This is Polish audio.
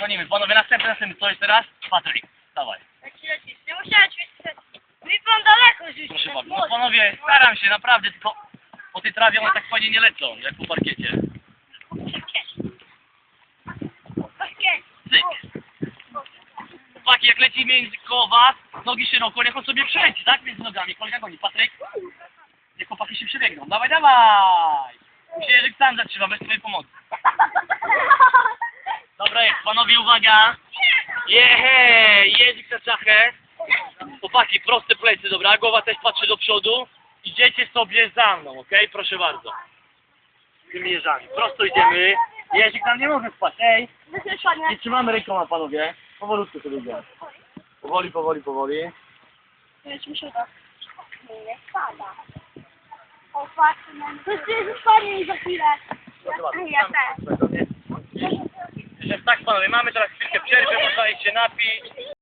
gonimy. Panowie, następny, następny. Co jest teraz? Patryk, dawaj. Nie musiałeś mieć Mi pan daleko rzucił. Proszę bardzo. No panowie, staram się, naprawdę, tylko po tej trawie one tak fajnie nie lecą, jak po parkiecie. Cyk. Chłopaki, jak leci między koło was, nogi szeroko, niech on sobie przeleci, tak? Między nogami. Kolega goni. Patryk, niech chłopaki się przebiegną. Dawaj, dawaj! Myślę, że sam zatrzyma, bez twojej pomocy. Jest, panowie, uwaga! Jehe! Jezik na czachę. Chłopaki, proste plecy, dobra? Głowa też patrzy do przodu. Idziecie sobie za mną, okej? Proszę bardzo. Tymi jeżami. Prosto idziemy. Jezik tam nie może spać, ej! Nie trzymamy rękoma, panowie. Powolutku sobie idziemy. Powoli, powoli, powoli. Już mi się to. Nie spada. O, patrz, to jest spadnie mi za chwilę. Ja też. Panowie, mamy teraz chwilkę przerwy, można iść się napić.